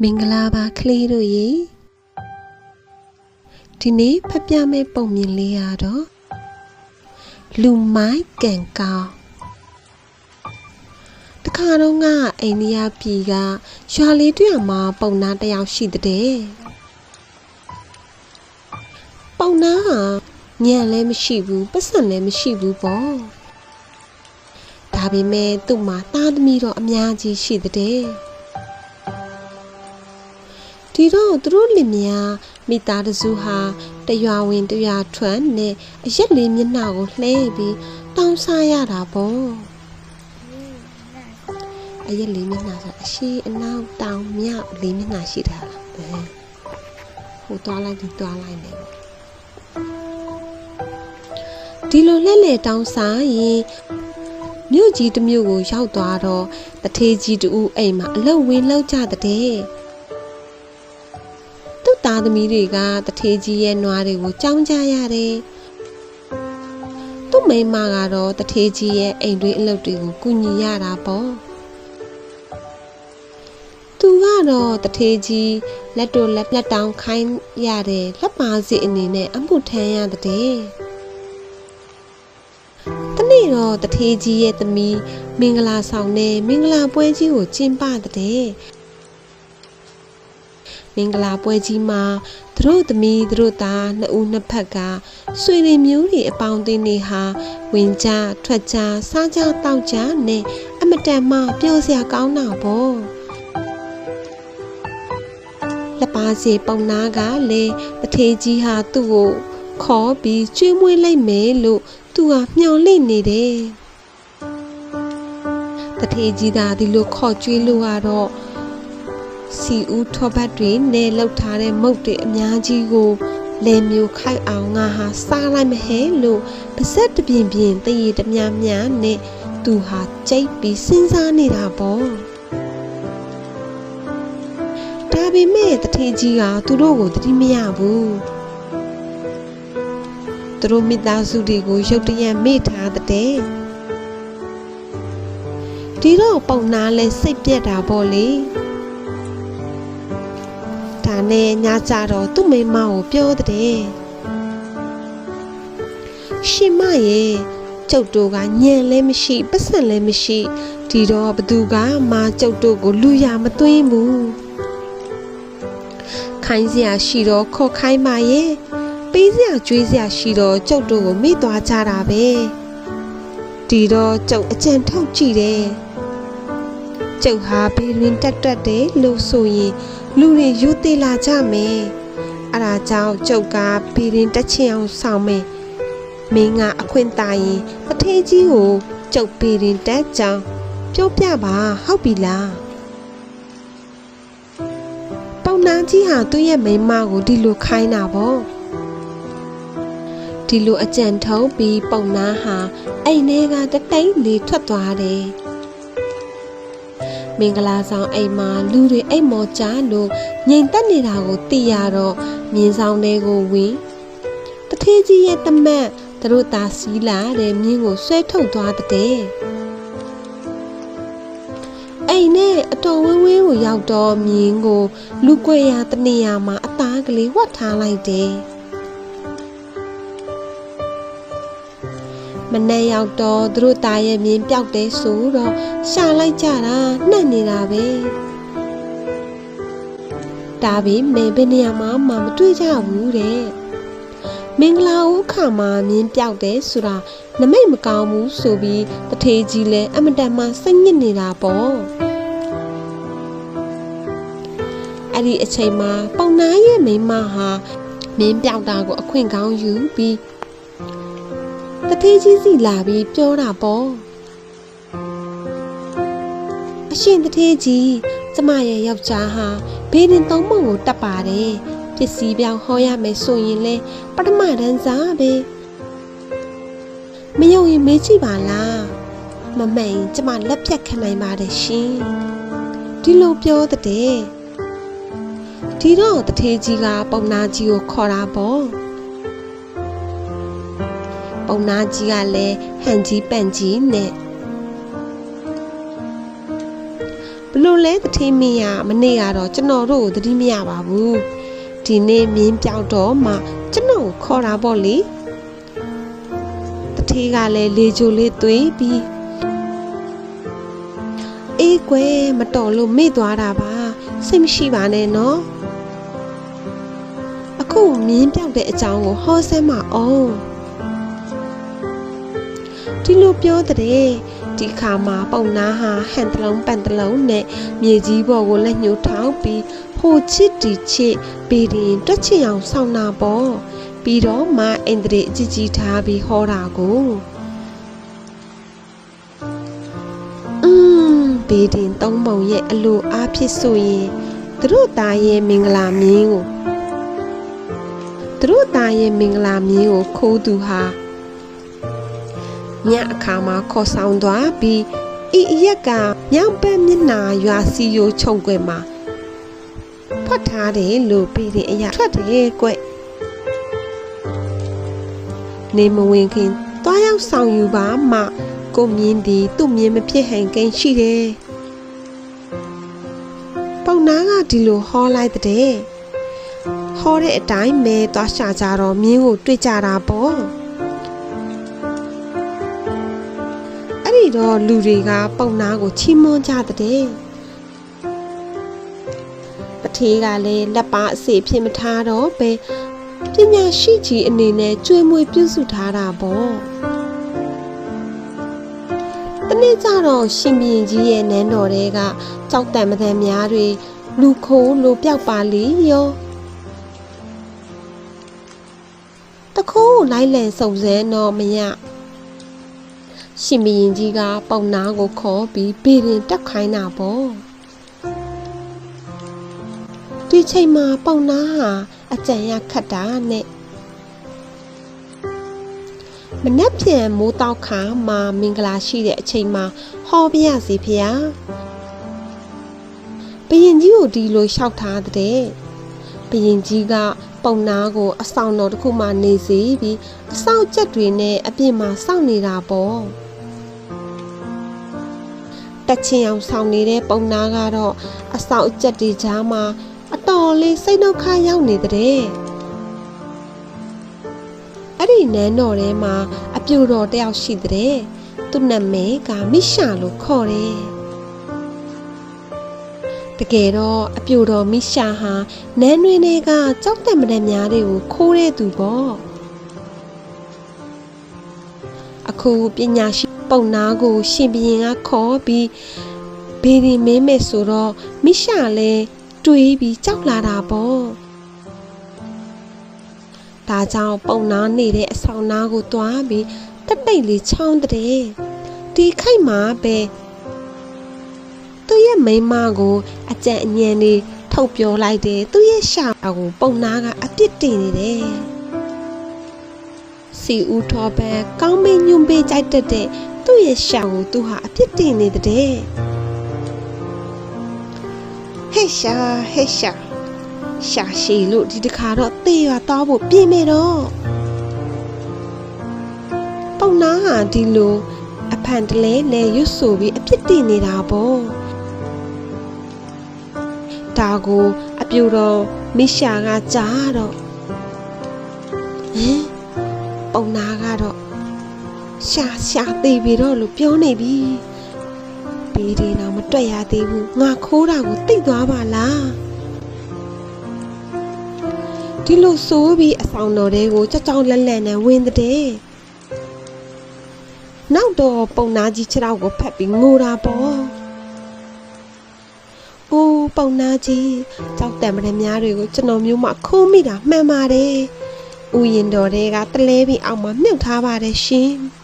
မင်္ဂလာပါကလေးတို့ရေဒီနေ့ဖတ်ပြမယ့်ပုံမြင်လေးရတော့လူမိုင်းကန်ကောင်းတခါတော့ကအိန္ဒိယပြည်ကရွာလေးတစ်ရွာမှာပုံနာတစ်ယောက်ရှိတဲ့ပုံနာဟာညံလည်းမရှိဘူးပတ်စံလည်းမရှိဘူးပေါ့ဒါပေမဲ့သူ့မှာသားသမီးတော့အများကြီးရှိတဲ့ ဒီတော့သူတို့လင်မယားမိသားစုဟာတရွာဝင်တရွာထွက်နဲ့အရက်လေးမျက်နှာကိုလှဲပြီးတောင်းစားရတာပေါ့အရက်လေးမျက်နှာဆိုအရှိအနောက်တောင်မြောက်လေးမျက်နှာရှိတာလားအဲဟိုသွားလိုက်ဒီသွားလိုက်နေပေါ့ဒီလိုလှဲ့လေတောင်းစားရင်မြို့ကြီးတစ်မြို့ကိုရောက်သွားတော့တထေးကြီးတူအိမ်မှာအလုတ်ဝင်းလောက်ကြတဲ့ သူ့သားသမီးတွေကတထေးကြီးရဲ့နွားတွေကိုကြောင်းကြရတယ်သူ့မိန်းမကတော့တထေးကြီးရဲ့အိမ်တွင်းအလုပ်တွေကိုကူညီရတာပေါ့သူကတော့တထေးကြီးလက်တို့လက်လက်တောင်းခိုင်းရတဲ့လက်ပါစီအနေနဲ့အမှုထမ်းရတဲ့တနေ့တော့တထေးကြီးရဲ့သမီးမင်္ဂလာဆောင်နဲ့မင်္ဂလာပွဲကြီးကိုကျင်းပတဲ့ မင်္ဂလာပွဲကြီးမှာသူတို့သမီးသူတို့သားနှစ်ဦးနှစ်ဖက်ကဆွေတွေမျိုးတွေအပေါင်းအသင်းတွေဟာဝင်ကြထွက်ကြစားကြတောက်ကြနဲ့အမတန်မှပျော်စရာကောင်းတာပေါ့လက်ပါစီပုံနာကလေတထေးကြီးဟာသူ့ကိုခေါ်ပြီးကျွေးမွေးလိုက်မယ်လို့သူကမျှော်လင့်နေတယ်တထေးကြီးကဒီလိုခေါ်ကျွေးလို့ကတော့ စီဦးထောပတ်တွေနဲ့လှုပ်ထားတဲ့မုတ်တွေအများကြီးကိုလဲမျိုးခိုက်အောင်ငါဟာစားလိုက်မဟဲလို့ပါဇက်တပြင်းပြင်းတရေတများများနဲ့သူဟာကြိတ်ပြီးစဉ်းစားနေတာပေါ့ဒါပေမဲ့တထေးကြီးကသူတို့ကိုတတိမရဘူးသူတို့မိသားစုတွေကိုရုတ်တရက်မေ့ထားတဲ့ဒီတော့ပုံနာလဲစိတ်ပြက်တာပေါ့လေ ဒါနဲ့ညကြတော့သူ့မိမကိုပြောတဲ့ရှင်မရဲ့ကျုပ်တို့ကညံလည်းမရှိပတ်စံလည်းမရှိဒီတော့ဘသူကမှကျုပ်တို့ကိုလူရမသွင်းဘူးခိုင်းစရာရှိတော့ခေါ်ခိုင်းပါရဲ့ပေးစရာကြွေးစရာရှိတော့ကျုပ်တို့ကိုမေ့သွားကြတာပဲဒီတော့ကျုပ်အကြံထုတ်ကြည့်တယ်ကျုပ်ဟာဘေးတွင်တက်တက်တယ်လို့ဆိုရင် လူတွေယူသေးလာကြမယ်အဲဒါကြောင့်ကျုပ်ကဘေးတွင်တက်ချင်အောင်ဆောင်မယ်မင်းကအခွင့်တာရင်တထေးကြီးကိုကျုပ်ဘေးတွင်တက်ကြောင်းပြောပြပါဟုတ်ပြီလားပေါနာကြီးဟာသူ့ရဲ့မိန်းမကိုဒီလိုခိုင်းတာပေါ့ဒီလိုအကြံထုတ်ပြီးပုံနာဟာအိမ်ထဲကတတိတ်လေးထွက်သွားတယ် မင်္ဂလာဆောင်အိမ်မှာလူတွေအိမ်မော်ကြလို့ငြိမ်သက်နေတာကိုသိရတော့မြင်းဆောင်တွေကိုဝင်တထေးကြီးရဲ့တမတ်သူတို့သာစီးလာတဲ့မြင်းကိုဆွဲထုတ်သွားတဲ့အိမ်နဲ့အတော်ဝင်းဝင်းကိုရောက်တော့မြင်းကို လူကွေရတနေရာမှာအသားကလေးဝတ်ထားလိုက်တယ် မနဲ့ရောက်တော့သူတို့သားရဲ့မြင်းပြောက်တယ်ဆိုတော့ရှာလိုက်ကြတာနှံ့နေတာပဲဒါပေမဲ့ဘယ်နေရာမှမမတွေ့ကြဘူးတဲ့မင်္ဂလာဦးခါမှာမြင်းပြောက်တယ်ဆိုတာနမိတ်မကောင်းဘူးဆိုပြီးတထေးကြီးလည်းအမတန်မှစိတ်ညစ်နေတာပေါ့အဲ့ဒီအချိန်မှာပုံနာရဲ့မိန်းမဟာမင်းပြောက်တာကိုအခွင့်ကောင်းယူပြီး တထေးကြီးစီလာပြီးပြောတာပေါ့အရှင်တထေးကြီးကျမရဲ့ယောက်ျားဟာဘေးရင်သုံးပုံကိုတက်ပါတယ်ပစ္စည်းပြောင်းဟောရမယ်ဆိုရင်လဲပထမတန်းစားပဲမယုံရင်မေးကြည့်ပါလားမမိန်ကျမလက်ဖြတ်ခံနိုင်ပါတယ်ရှင်ဒီလိုပြောတဲ့ဒီတော့တထေးကြီးကပုံနာကြီးကိုခေါ်တာပေါ့ ပုံနာကြီးကလည်းဟန်ကြီးပန့်ကြီးနဲ့ဘလို့လဲတတိမင်းရမနေ့ကတော့ကျွန်တော်တို့ကိုတတိမရပါဘူးဒီနေ့မြင်းပြောက်တော့မှကျွန်တော်ကိုခေါ်တာပေါ့လေတတိကလည်းလေချိုလေးသွေးပြီးအေးကွယ်မတော်လို့မေ့သွားတာပါစိတ်မရှိပါနဲ့နော်အခုမြင်းပြောက်တဲ့အကြောင်းကိုဟောစမ်းမအောင် ဒီလိုပြောတဲ့ဒီခါမှာပုံနာဟာဟန်တလုံးပန်တလုံးနဲ့မြေကြီးပေါ်ကိုလက်ညှိုးထောက်ပြီးဟိုချစ်တီချစ်ပေရင်တွက်ချင်အောင်ဆောင်းနာပေါ့ပြီးတော့မှအင်္ဒြေအကြည့်ကြည့်ထားပြီးဟောတာကိုอืมဘေးတင်သုံးပုံရဲ့အလိုအားဖြစ်ဆိုရင်သူတို့သားရဲ့မင်္ဂလာမြင်းကိုသူတို့သားရဲ့မင်္ဂလာမြင်းကိုခိုးသူဟာ ညအခါမှာခေါ်ဆောင်သွားပြီးဤအရက်ကမြောင်ပဲမျက်နာရွာစီယိုခြုံကွယ်မှာဖွက်ထားတယ်လို့ပြီးတဲ့အရာထွက်တယ်ကွနေမဝင်ခင်သွားရောက်ဆောင်ယူပါမှကိုမြင်းဒီသူ့မြင်းမဖြစ်ဟန်ကိန်းရှိတယ်ပုံနာကဒီလိုဟောလိုက်တဲ့ဟောတဲ့အတိုင်းမဲသွားရှာကြတော့မြင်းကိုတွေ့ကြတာပေါ့ တော့လူတွေက ပုံနာကိုချီးမွမ်းကြတဲ့ပထေးကလည်းလက်ပါအစီဖြစ်မထားတော့ပဲပညာရှိကြီးအနေနဲ့ကြွေးမွေးပြုစုထားတာပေါ့တနေ့ကျတော့ရှင်ဘရင်ကြီးရဲ့နန်းတော်တွေကကြောက်တံမတန်များတွေလူခိုးလိုပျောက်ပါလေရောတခိုးကိုလိုက်လံစုံစမ်းတော့မရ ရှင်ဘရင်ကြီးကပုံနာကိုခေါ်ပြီးဘေရင်တက်ခိုင်းတာပေါ့ဒီချိန်မှာပုံနာဟာအကြံရခတ်တာနဲ့မနှက်ပြန်မိုးတောက်ခါမှာမင်္ဂလာရှိတဲ့အချိန်မှာဟောပြရစီဖေဟာဘရင်ကြီးကိုဒီလိုလျှောက်ထားတဲ့ဘရင်ကြီးကပုံနာကိုအဆောင်တော်တစ်ခုမှနေစီပြီးအဆောင်ချက်တွေနဲ့အပြင်မှာစောင့်နေတာပေါ့ တက်ချင်အောင်ဆောင်နေတဲ့ပုံနာကတော့အဆောင်အချက်တွေကြားမှာအတော်လေးစိတ်နှုတ်ခါရောက်နေတဲ့အဲ့ဒီနန်းတော်ထဲမှာအပြူတော်တယောက်ရှိတဲ့သူ့နာမည်ကမိရှာလို့ခေါ်တယ်တကယ်တော့အပြူတော်မိရှာဟာနန်းတွင်တွေကကြောက်တဲ့မဒက်များတွေကိုခိုးတဲ့သူပေါ့အခုပညာရှိ ပုံနာကို ရှင်ဘရင်ကခေါ်ပြီးဘေဒီမင်းမဲ့ဆိုတော့မိရှာလည်းတွေးပြီးကြောက်လာတာပေါ့ဒါကြောင့်ပုံနာနေတဲ့အဆောင်နာကိုတွားပြီးတက်တိတ်လေးချောင်းတဲ့ဒီခိုက်မှာပဲသူ့ရဲ့မိန်းမကိုအကြံအညံလေးထုတ်ပြောလိုက်တယ်သူ့ရဲ့ရှာကိုပုံနာကအပြစ်တင်နေတယ်စီဦးထောပန်ကောင်းမင်းညွန့်ပေးကြိုက်တတ်တဲ့ သူ့ရဲ့ရှာကိုသူဟာအပြစ်တင်နေတဲ့ဟဲ့ရှာဟဲ့ရှာရှာရှိလို့ဒီတခါတော့သေရတော့ဖို့ပြင်မယ်တော့ပုံနာဟာဒီလိုအဖန်တလဲလဲရွတ်ဆိုပြီးအပြစ်တင်နေတာပေါ့ဒါကိုအပြူတော်မိရှာကကြားတော့ဟင်ပုံနာကတော့ ရှာရှာသေးပြီတော့လို့ပြောနေပြီဘေးဒီတော့မတွက်ရသေးဘူးငါခိုးတာကိုတိတ်သွားပါလားဒီလိုဆိုပြီးအဆောင်တော်တွေကိုကြောက်ကြောက်လက်လက်နဲ့ဝင်တဲ့နောက်တော့ပုံနာကြီးခြေထောက်ကိုဖက်ပြီးငိုတာပေါ့အိုးပုံနာကြီးကြောက်တယ်မရများတွေကိုကျွန်တော်မျိုးမှခိုးမိတာမှန်ပါတယ်ဥယျင်တော်တွေကတလဲပြီးအောက်မှာမြုပ်ထားပါတယ်ရှင်ဒီ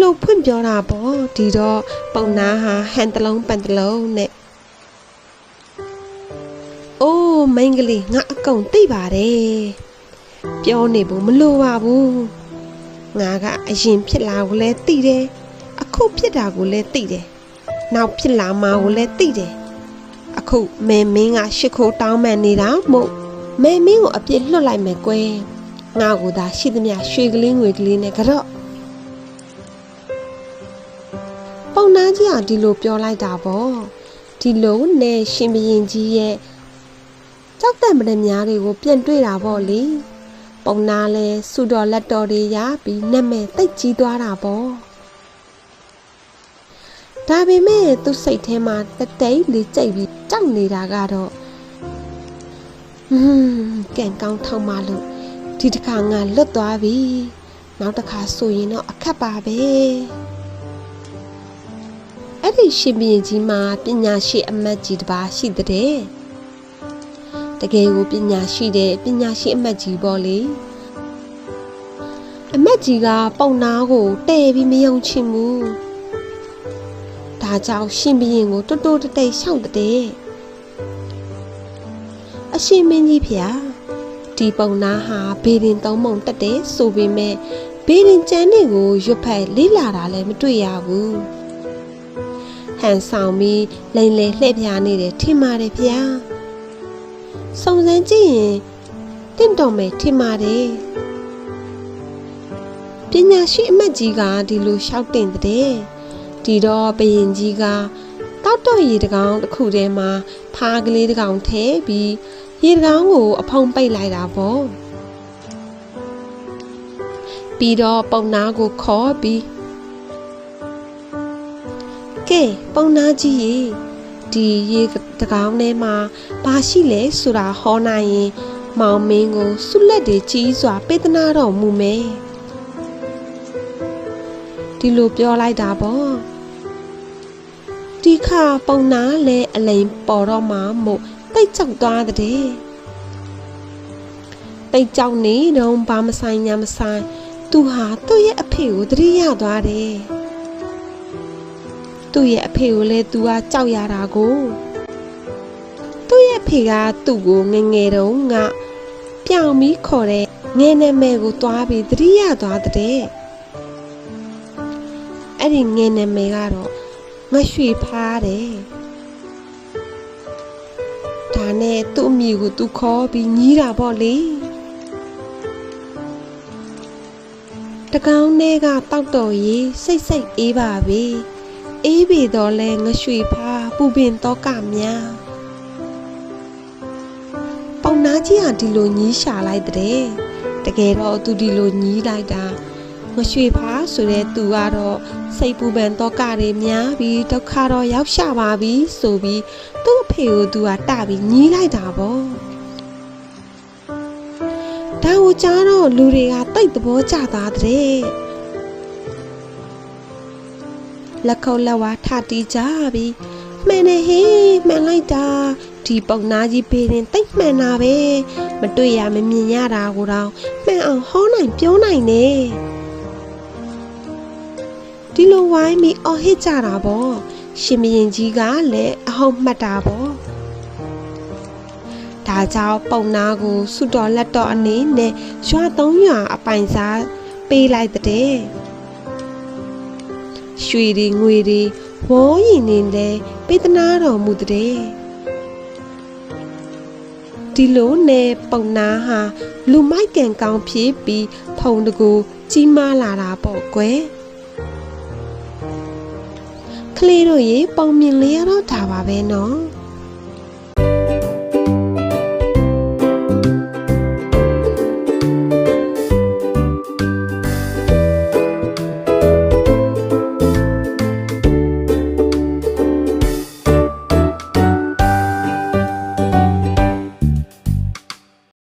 လိုဖွင့်ပြောတာပေါ့ဒီတော့ပုံနာဟာဟန်တလုံးပန်တလုံးနဲ့အိုးမိန်းကလေးငါအကုန်သိပါတယ်ပြောနေဖို့မလိုပါဘူးငါကအရင်ဖြစ်လာကိုလည်းသိတယ်အခုဖြစ်တာကိုလည်းသိတယ်နောက်ဖြစ်လာမှာကိုလည်းသိတယ်အခုမဲမင်းကရှ िख ိုးတောင်းမှန်နေတာမို့မဲမင်းကိုအပြစ်လွတ်လိုက်မယ်ကွယ်ငါကိုသာရှိသမျှရွှေကလေးငွေကလေးနဲ့ကြော့ပ ပုံနာကြီးကဒီလိုပြောလိုက်တာပေါ့ဒီလိုနဲ့ရှင်ဘရင်ကြီးရဲ့ကြောက်တံမရများတွေကိုပြန်တွေ့တာပေါ့လေပုံနာလဲစူတော်လက်တော်တွေရပြီးနတ်မဲ့တိတ်ကြီးသွားတာပေါ့ဒါပေမဲ့သူစိတ်ထဲမှာတတိတ်လေးကြိတ်ပြီးကြောက်နေတာကတော့ဟွန်းကံကောင်းထောက်မှလို့ဒီတစ်ခါငါလွတ်သွားပြီနောက်တစ်ခါဆိုရင်တော့အခက်ပါပဲ အဲ့ဒီရှင်ဘုရင်ကြီးမှာပညာရှိအမတ်ကြီးတစ်ပါးရှိတဲ့တကယ်ကိုပညာရှိတဲ့ပညာရှိအမတ်ကြီးပေါ့လေအမတ်ကြီးကပုံနာကိုတဲ့ပြီးမယုံချင်ဘူးဒါကြောင့်ရှင်ဘုရင်ကိုတိုးတိုးတိတ်တိတ်ရှောက်တဲ့အရှင်မင်းကြီးဖျားဒီပုံနာဟာဘေးရင်သုံးပုံတက်တယ်ဆိုပေမဲ့ဘေးရင်ကျန်းတွေကိုရွတ်ဖက်လေးလာတာလည်းမတွေ့ရဘူး ဟန်ဆောင်ပြီးလိန်လေလှည့်ပြားနေတယ်ထင်ပါတယ်ဗျာစုံစမ်းကြည့်ရင်တင့်တော်မယ်ထင်ပါတယ်ပညာရှိအမတ်ကြီးကဒီလိုလျှောက်တင်တဲ့ဒီတော့ဘယင်ကြီးကတောက်တော့ရေတကောင်တစ်ခုထဲမှာဖားကလေးတစ်ကောင်ထဲပြီးရေတကောင်ကိုအဖုံပိတ်လိုက်တာပေါ့ပြီးတော့ပုံနာကိုခေါ်ပြီး ကဲပုံနာကြီးရေဒီရေတကောင်းထဲမှာဘာရှိလဲဆိုတာဟောနိုင်ရင် မောင်မင်းကိုဆုလက်တွေကြီးစွာပေးသနာတော်မူမယ်ဒီလိုပြောလိုက်တာပေါ့ဒီခါပုံနာလဲအလိန်ပေါ်တော့မှမို့တိတ်ကြောက်သွားတဲ့တိတ်ကြောက်နေတော့ဘာမဆိုင်ညာမဆိုင် သူဟာသူ့ရဲ့အဖေကိုသတိရသွားတယ် သူ့ရဲ့အဖေကိုလည်းသူကကြောက်ရတာကိုသူ့ရဲ့အဖေကသူ့ကိုငယ်ငယ်တုန်းကပြောင်ပြီးခေါ်တဲ့ငယ်နာမည်ကိုတွားပြီးသတိရသွားတဲ့အဲ့ဒီငယ်နာမည်ကတော့ငါရွှေဖားတယ်ဒါနဲ့သူ့အမိကိုသူခေါ်ပြီးညီးတာပေါ့လေတကောင်ထဲကတောက်တော်ရေးစိတ်စိတ်အေးပါပဲ အေးပေတော့လဲငရွှေဖားပူပင်တော့ကများပေါင်နာကြီးဟာဒီလိုညီးရှာလိုက်တဲ့တကယ်တော့သူဒီလိုညီးလိုက်တာငရွှေဖားဆိုတဲ့သူကတော့စိတ်ပူပန်တော့ကတွေများပြီးဒုက္ခတော့ရောက်ရှာပါပြီဆိုပြီးသူ့အဖေကိုသူကတပြီးညီးလိုက်တာပေါ့ဒါကိုကြားတော့လူတွေကတိတ်သဘောကျသွားတဲ့ လက်ခုပ်လက်ဝါးထတီးကြပြီမှန်တယ်ဟေးမှန်လိုက်တာဒီပုံနာကြီးဘေးရင်တိတ်မှန်တာပဲမတွေ့ရမမြင်ရတာကိုတော့မှန်အောင်ဟောနိုင်ပြောနိုင်နေဒီလိုဝိုင်းပြီးအော်ဟစ်ကြတာပေါ့ရှင်မရင်ကြီးကလည်းအဟုတ်မှတ်တာပေါ့ဒါကြောင့်ပုံနာကိုစွတော်လက်တော်အနေနဲ့ရွာသုံးရွာအပိုင်စားပေးလိုက်တဲ့ ရွှေတွေငွေတွေဝေါ်ရင်နေလဲပေးသနာတော်မူတဲ့ဒီလိုနဲ့ပုံနာဟာလူမိုက်ကန်ကောင်းဖြစ်ပြီးဖုံတကူကြီးမားလာတာပေါ့ကွယ်ကလေးတို့ရေပုံမြင်လေးရတော့ဒါပါပဲနော်